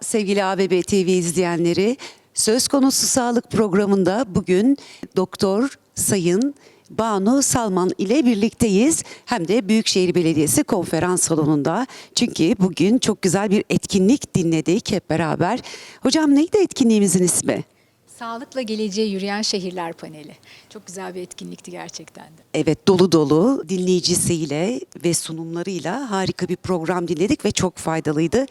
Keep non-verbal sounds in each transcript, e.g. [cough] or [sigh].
sevgili ABB TV izleyenleri. Söz konusu sağlık programında bugün Doktor Sayın Banu Salman ile birlikteyiz. Hem de Büyükşehir Belediyesi konferans salonunda. Çünkü bugün çok güzel bir etkinlik dinledik hep beraber. Hocam neydi etkinliğimizin ismi? Sağlıkla geleceğe yürüyen şehirler paneli. Çok güzel bir etkinlikti gerçekten de. Evet dolu dolu dinleyicisiyle ve sunumlarıyla harika bir program dinledik ve çok faydalıydı.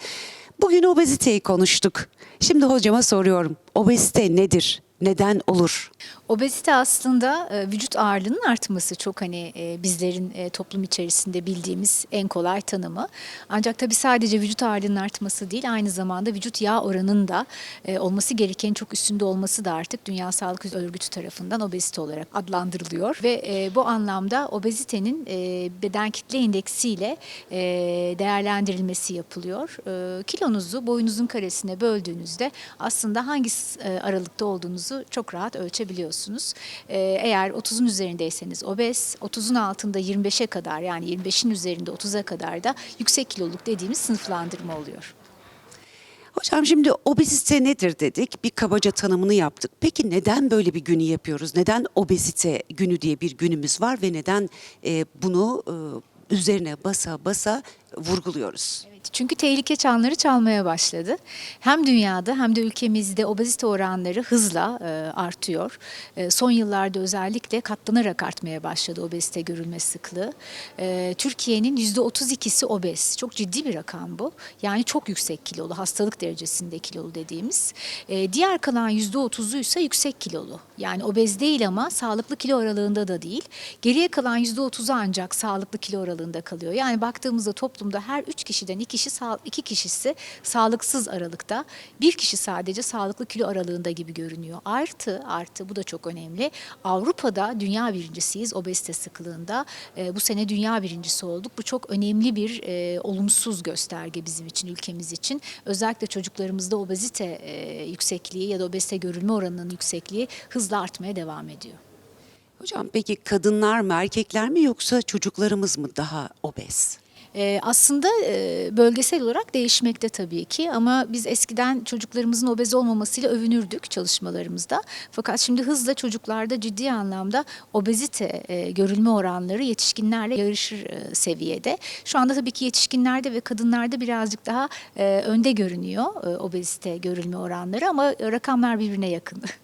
Bugün obeziteyi konuştuk. Şimdi hocama soruyorum. Obezite nedir? Neden olur? Obezite aslında e, vücut ağırlığının artması çok hani e, bizlerin e, toplum içerisinde bildiğimiz en kolay tanımı. Ancak tabii sadece vücut ağırlığının artması değil aynı zamanda vücut yağ oranının da olması gereken çok üstünde olması da artık Dünya Sağlık Örgütü tarafından obezite olarak adlandırılıyor. Ve bu anlamda obezitenin beden kitle indeksiyle değerlendirilmesi yapılıyor. Kilonuzu boyunuzun karesine böldüğünüzde aslında hangi aralıkta olduğunuzu çok rahat ölçebiliyorsunuz. E, eğer 30'un üzerindeyseniz obez, 30'un altında 25'e kadar yani 25'in üzerinde 30'a kadar da yüksek kiloluk dediğimiz sınıflandırma oluyor. Hocam şimdi obezite nedir dedik. Bir kabaca tanımını yaptık. Peki neden böyle bir günü yapıyoruz? Neden obezite günü diye bir günümüz var ve neden e, bunu e, üzerine basa basa vurguluyoruz? Evet, çünkü tehlike çanları çalmaya başladı. Hem dünyada hem de ülkemizde obezite oranları hızla e, artıyor. E, son yıllarda özellikle katlanarak artmaya başladı obezite görülme sıklığı. E, Türkiye'nin %32'si obez. Çok ciddi bir rakam bu. Yani çok yüksek kilolu, hastalık derecesinde kilolu dediğimiz. E, diğer kalan %30'u ise yüksek kilolu. Yani obez değil ama sağlıklı kilo aralığında da değil. Geriye kalan %30'u ancak sağlıklı kilo aralığında kalıyor. Yani baktığımızda toplumda her 3 kişiden 2 kişi, iki kişisi sağlıksız aralıkta, bir kişi sadece sağlıklı kilo aralığında gibi görünüyor. Artı, artı bu da çok önemli. Avrupa'da dünya birincisiyiz obezite sıklığında. E, bu sene dünya birincisi olduk. Bu çok önemli bir e, olumsuz gösterge bizim için, ülkemiz için. Özellikle çocuklarımızda obezite e, yüksekliği ya da obezite görülme oranının yüksekliği hızla artmaya devam ediyor. Hocam peki kadınlar mı erkekler mi yoksa çocuklarımız mı daha obez? Ee, aslında e, bölgesel olarak değişmekte tabii ki ama biz eskiden çocuklarımızın obez olmamasıyla övünürdük çalışmalarımızda. Fakat şimdi hızla çocuklarda ciddi anlamda obezite e, görülme oranları yetişkinlerle yarışır e, seviyede. Şu anda tabii ki yetişkinlerde ve kadınlarda birazcık daha e, önde görünüyor e, obezite görülme oranları ama rakamlar birbirine yakın. [laughs]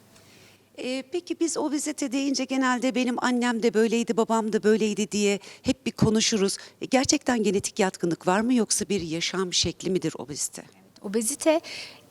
Ee, peki biz obezite deyince genelde benim annem de böyleydi, babam da böyleydi diye hep bir konuşuruz. Gerçekten genetik yatkınlık var mı yoksa bir yaşam şekli midir obezite? Obezite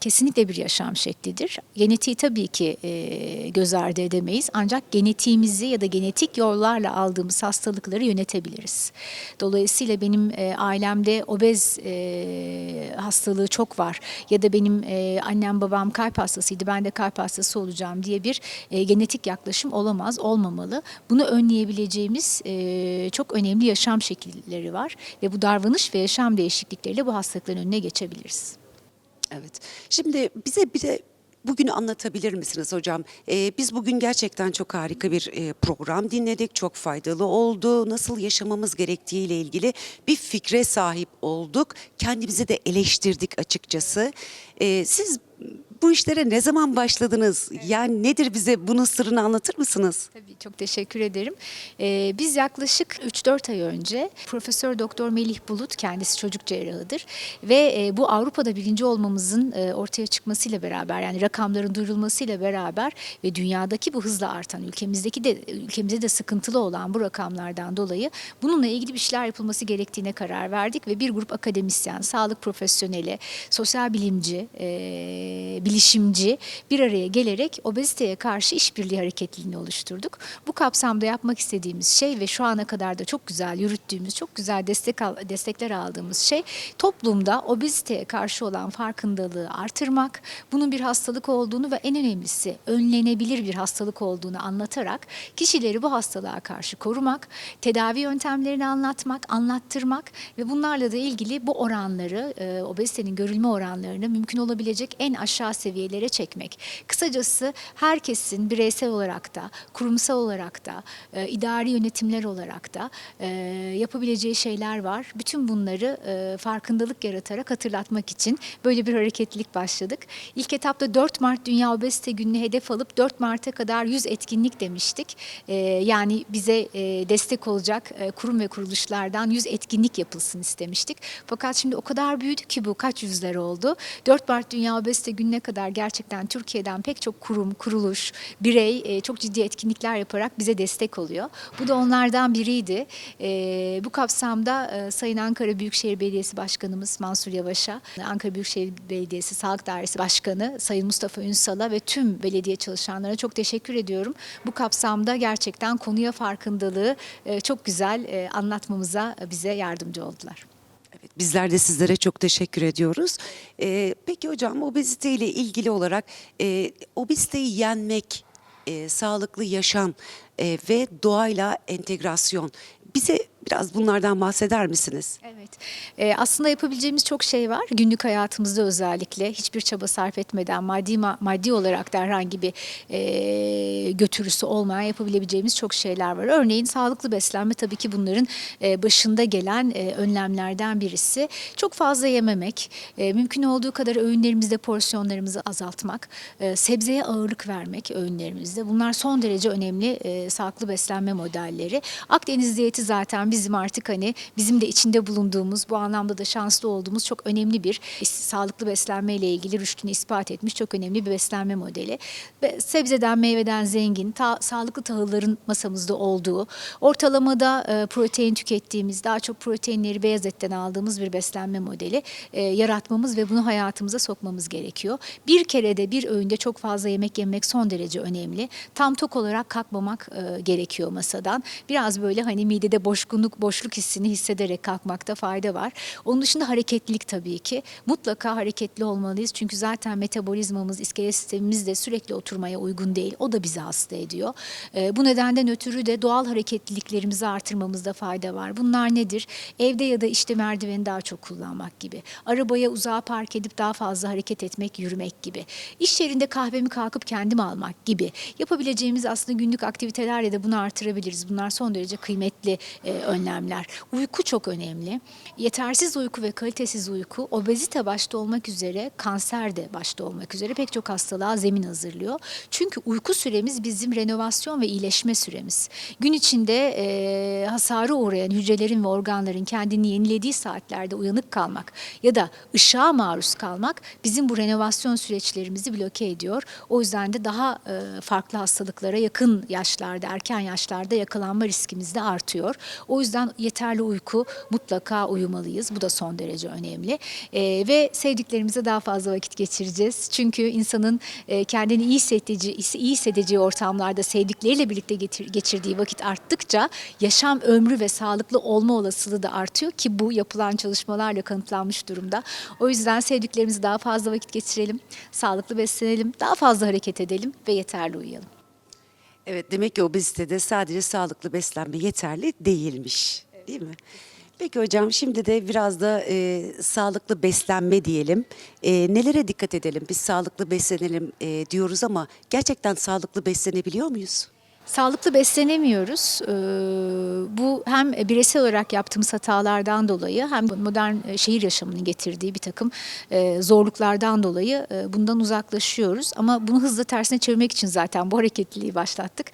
kesinlikle bir yaşam şeklidir. Genetiği tabii ki e, göz ardı edemeyiz. Ancak genetiğimizi ya da genetik yollarla aldığımız hastalıkları yönetebiliriz. Dolayısıyla benim e, ailemde obez e, hastalığı çok var ya da benim e, annem babam kalp hastasıydı ben de kalp hastası olacağım diye bir e, genetik yaklaşım olamaz, olmamalı. Bunu önleyebileceğimiz e, çok önemli yaşam şekilleri var ve bu davranış ve yaşam değişiklikleriyle bu hastalıkların önüne geçebiliriz. Evet. Şimdi bize bir de bugünü anlatabilir misiniz hocam? Ee, biz bugün gerçekten çok harika bir e, program dinledik. Çok faydalı oldu. Nasıl yaşamamız gerektiğiyle ilgili bir fikre sahip olduk. Kendimizi de eleştirdik açıkçası. Ee, siz bu işlere ne zaman başladınız? Yani nedir bize bunun sırrını anlatır mısınız? Tabii çok teşekkür ederim. Ee, biz yaklaşık 3-4 ay önce Profesör Doktor Melih Bulut kendisi çocuk cerrahıdır ve e, bu Avrupa'da birinci olmamızın e, ortaya çıkmasıyla beraber yani rakamların duyurulmasıyla beraber ve dünyadaki bu hızla artan ülkemizdeki de ülkemizde de sıkıntılı olan bu rakamlardan dolayı bununla ilgili bir şeyler yapılması gerektiğine karar verdik ve bir grup akademisyen, sağlık profesyoneli, sosyal bilimci, e, bilişimci bir araya gelerek obeziteye karşı işbirliği hareketliliğini oluşturduk. Bu kapsamda yapmak istediğimiz şey ve şu ana kadar da çok güzel yürüttüğümüz, çok güzel destek al- destekler aldığımız şey toplumda obeziteye karşı olan farkındalığı artırmak, bunun bir hastalık olduğunu ve en önemlisi önlenebilir bir hastalık olduğunu anlatarak kişileri bu hastalığa karşı korumak, tedavi yöntemlerini anlatmak, anlattırmak ve bunlarla da ilgili bu oranları, e, obezitenin görülme oranlarını mümkün olabilecek en aşağı seviyelere çekmek. Kısacası herkesin bireysel olarak da, kurumsal olarak da, e, idari yönetimler olarak da e, yapabileceği şeyler var. Bütün bunları e, farkındalık yaratarak hatırlatmak için böyle bir hareketlilik başladık. İlk etapta 4 Mart Dünya Obezite Günü'nü hedef alıp 4 Mart'a kadar 100 etkinlik demiştik. E, yani bize e, destek olacak e, kurum ve kuruluşlardan 100 etkinlik yapılsın istemiştik. Fakat şimdi o kadar büyüdü ki bu kaç yüzler oldu. 4 Mart Dünya Obezite Günü'ne kadar gerçekten Türkiye'den pek çok kurum, kuruluş, birey e, çok ciddi etkinlikler yaparak bize destek oluyor. Bu da onlardan biriydi. E, bu kapsamda e, Sayın Ankara Büyükşehir Belediyesi Başkanımız Mansur Yavaş'a, Ankara Büyükşehir Belediyesi Sağlık Dairesi Başkanı Sayın Mustafa Ünsal'a ve tüm belediye çalışanlarına çok teşekkür ediyorum. Bu kapsamda gerçekten konuya farkındalığı e, çok güzel e, anlatmamıza bize yardımcı oldular. Bizler de sizlere çok teşekkür ediyoruz. Ee, peki hocam obezite ile ilgili olarak e, obeziteyi yenmek, e, sağlıklı yaşam e, ve doğayla entegrasyon. Bize biraz bunlardan bahseder misiniz? Evet. Ee, aslında yapabileceğimiz çok şey var. Günlük hayatımızda özellikle hiçbir çaba sarf etmeden maddi ma- maddi olarak da herhangi bir e, götürüsü olmayan yapabileceğimiz çok şeyler var. Örneğin sağlıklı beslenme tabii ki bunların e, başında gelen e, önlemlerden birisi. Çok fazla yememek, e, mümkün olduğu kadar öğünlerimizde porsiyonlarımızı azaltmak, e, sebzeye ağırlık vermek öğünlerimizde. Bunlar son derece önemli e, sağlıklı beslenme modelleri. Akdeniz diyeti zaten bizim artık hani bizim de içinde bulunduğumuz bu anlamda da şanslı olduğumuz çok önemli bir sağlıklı beslenme ile ilgili rüştünü ispat etmiş çok önemli bir beslenme modeli. Ve sebzeden meyveden zengin ta- sağlıklı tahılların masamızda olduğu ortalamada e, protein tükettiğimiz daha çok proteinleri beyaz etten aldığımız bir beslenme modeli e, yaratmamız ve bunu hayatımıza sokmamız gerekiyor. Bir kerede bir öğünde çok fazla yemek yemek son derece önemli. Tam tok olarak kalkmamak e, gerekiyor masadan. Biraz böyle hani midede boşluk boşluk hissini hissederek kalkmakta fayda var. Onun dışında hareketlilik tabii ki. Mutlaka hareketli olmalıyız. Çünkü zaten metabolizmamız, iskelet sistemimiz de sürekli oturmaya uygun değil. O da bizi hasta ediyor. E, bu nedenden ötürü de doğal hareketliliklerimizi artırmamızda fayda var. Bunlar nedir? Evde ya da işte merdiveni daha çok kullanmak gibi. Arabaya uzağa park edip daha fazla hareket etmek, yürümek gibi. İş yerinde kahvemi kalkıp kendim almak gibi. Yapabileceğimiz aslında günlük aktivitelerle de bunu artırabiliriz. Bunlar son derece kıymetli e, önlemler. Uyku çok önemli. Yetersiz uyku ve kalitesiz uyku obezite başta olmak üzere kanser de başta olmak üzere pek çok hastalığa zemin hazırlıyor. Çünkü uyku süremiz bizim renovasyon ve iyileşme süremiz. Gün içinde e, hasarı uğrayan hücrelerin ve organların kendini yenilediği saatlerde uyanık kalmak ya da ışığa maruz kalmak bizim bu renovasyon süreçlerimizi bloke ediyor. O yüzden de daha e, farklı hastalıklara yakın yaşlarda, erken yaşlarda yakalanma riskimiz de artıyor. O yüzden yeterli uyku mutlaka uyumalıyız. Bu da son derece önemli. E, ve sevdiklerimize daha fazla vakit geçireceğiz. Çünkü insanın e, kendini iyi hissedeceği, iyi hissedeceği ortamlarda sevdikleriyle birlikte getir, geçirdiği vakit arttıkça yaşam ömrü ve sağlıklı olma olasılığı da artıyor ki bu yapılan çalışmalarla kanıtlanmış durumda. O yüzden sevdiklerimizi daha fazla vakit geçirelim, sağlıklı beslenelim, daha fazla hareket edelim ve yeterli uyuyalım. Evet demek ki obezitede sadece sağlıklı beslenme yeterli değilmiş. Değil mi? Peki hocam şimdi de biraz da e, sağlıklı beslenme diyelim. E, nelere dikkat edelim? Biz sağlıklı beslenelim e, diyoruz ama gerçekten sağlıklı beslenebiliyor muyuz? Sağlıklı beslenemiyoruz. Ee, bu hem bireysel olarak yaptığımız hatalardan dolayı hem modern e, şehir yaşamının getirdiği bir takım e, zorluklardan dolayı e, bundan uzaklaşıyoruz. Ama bunu hızla tersine çevirmek için zaten bu hareketliliği başlattık.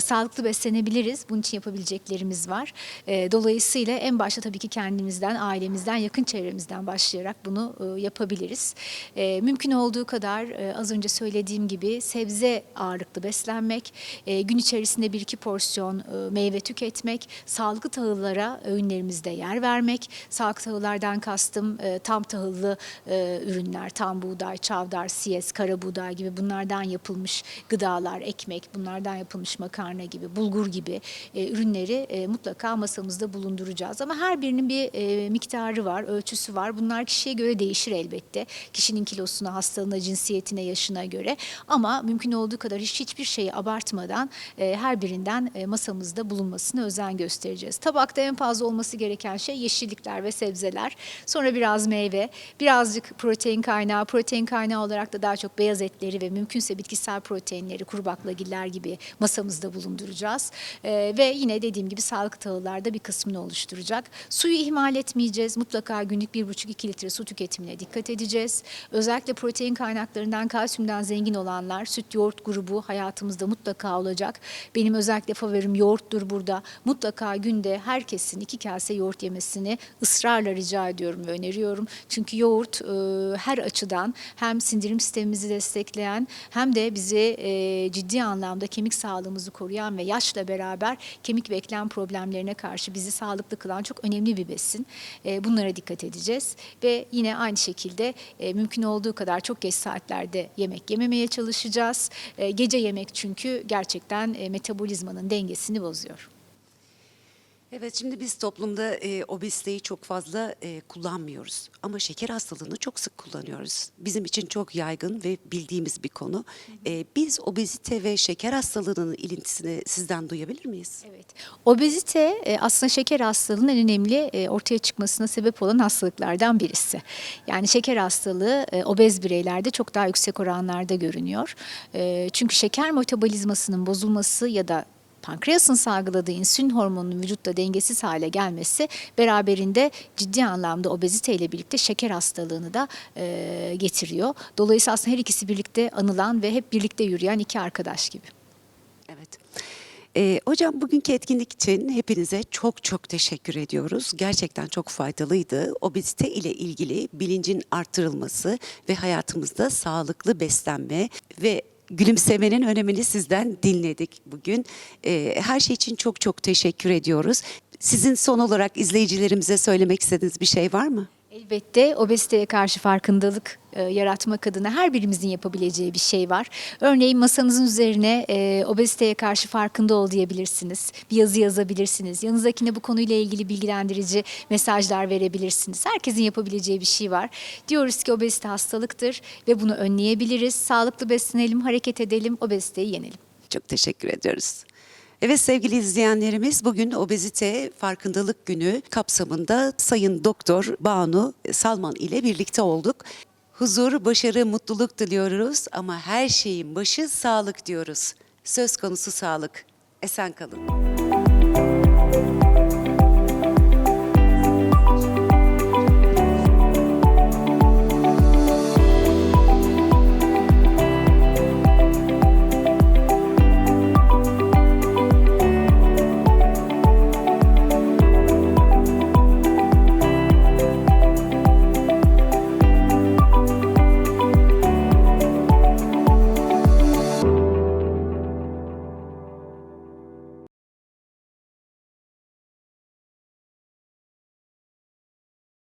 Sağlıklı beslenebiliriz. Bunun için yapabileceklerimiz var. Dolayısıyla en başta tabii ki kendimizden, ailemizden, yakın çevremizden başlayarak bunu yapabiliriz. Mümkün olduğu kadar az önce söylediğim gibi sebze ağırlıklı beslenmek, gün içerisinde bir iki porsiyon e, meyve tüketmek, sağlıklı tahıllara öğünlerimizde yer vermek. Sağlıklı tahıllardan kastım e, tam tahıllı e, ürünler, tam buğday, çavdar, siyez, kara buğday gibi bunlardan yapılmış gıdalar, ekmek, bunlardan yapılmış makarna gibi, bulgur gibi e, ürünleri e, mutlaka masamızda bulunduracağız. Ama her birinin bir e, miktarı var, ölçüsü var. Bunlar kişiye göre değişir elbette. Kişinin kilosuna, hastalığına, cinsiyetine, yaşına göre. Ama mümkün olduğu kadar hiç hiçbir şeyi abartmadan e, e, her birinden e, masamızda bulunmasına özen göstereceğiz. Tabakta en fazla olması gereken şey yeşillikler ve sebzeler. Sonra biraz meyve, birazcık protein kaynağı. Protein kaynağı olarak da daha çok beyaz etleri ve mümkünse bitkisel proteinleri, kuru baklagiller gibi masamızda bulunduracağız. E, ve yine dediğim gibi sağlık tahıllarda bir kısmını oluşturacak. Suyu ihmal etmeyeceğiz. Mutlaka günlük 1,5-2 litre su tüketimine dikkat edeceğiz. Özellikle protein kaynaklarından, kalsiyumdan zengin olanlar, süt yoğurt grubu hayatımızda mutlaka olacak. Benim özellikle favorim yoğurttur burada. Mutlaka günde herkesin iki kase yoğurt yemesini ısrarla rica ediyorum ve öneriyorum. Çünkü yoğurt e, her açıdan hem sindirim sistemimizi destekleyen hem de bizi e, ciddi anlamda kemik sağlığımızı koruyan ve yaşla beraber kemik ve eklem problemlerine karşı bizi sağlıklı kılan çok önemli bir besin. E, bunlara dikkat edeceğiz ve yine aynı şekilde e, mümkün olduğu kadar çok geç saatlerde yemek yememeye çalışacağız. E, gece yemek çünkü gerçekten metabolizmanın dengesini bozuyor. Evet şimdi biz toplumda e, obeziteyi çok fazla e, kullanmıyoruz ama şeker hastalığını çok sık kullanıyoruz. Bizim için çok yaygın ve bildiğimiz bir konu. E, biz obezite ve şeker hastalığının ilintisini sizden duyabilir miyiz? Evet. Obezite e, aslında şeker hastalığının en önemli e, ortaya çıkmasına sebep olan hastalıklardan birisi. Yani şeker hastalığı e, obez bireylerde çok daha yüksek oranlarda görünüyor. E, Çünkü şeker metabolizmasının bozulması ya da pankreasın salgıladığı insülin hormonunun vücutta dengesiz hale gelmesi beraberinde ciddi anlamda obezite ile birlikte şeker hastalığını da e, getiriyor. Dolayısıyla aslında her ikisi birlikte anılan ve hep birlikte yürüyen iki arkadaş gibi. Evet. Ee, hocam bugünkü etkinlik için hepinize çok çok teşekkür ediyoruz. Gerçekten çok faydalıydı. Obezite ile ilgili bilincin artırılması ve hayatımızda sağlıklı beslenme ve gülümsemenin önemini sizden dinledik bugün. Ee, her şey için çok çok teşekkür ediyoruz. Sizin son olarak izleyicilerimize söylemek istediğiniz bir şey var mı? Elbette obeziteye karşı farkındalık e, yaratmak adına her birimizin yapabileceği bir şey var. Örneğin masanızın üzerine e, obeziteye karşı farkında ol diyebilirsiniz. Bir yazı yazabilirsiniz. Yanınızdakine bu konuyla ilgili bilgilendirici mesajlar verebilirsiniz. Herkesin yapabileceği bir şey var. Diyoruz ki obezite hastalıktır ve bunu önleyebiliriz. Sağlıklı beslenelim, hareket edelim, obeziteyi yenelim. Çok teşekkür ediyoruz. Evet sevgili izleyenlerimiz bugün obezite farkındalık günü kapsamında Sayın Doktor Banu Salman ile birlikte olduk. Huzur, başarı, mutluluk diliyoruz ama her şeyin başı sağlık diyoruz. Söz konusu sağlık. Esen kalın.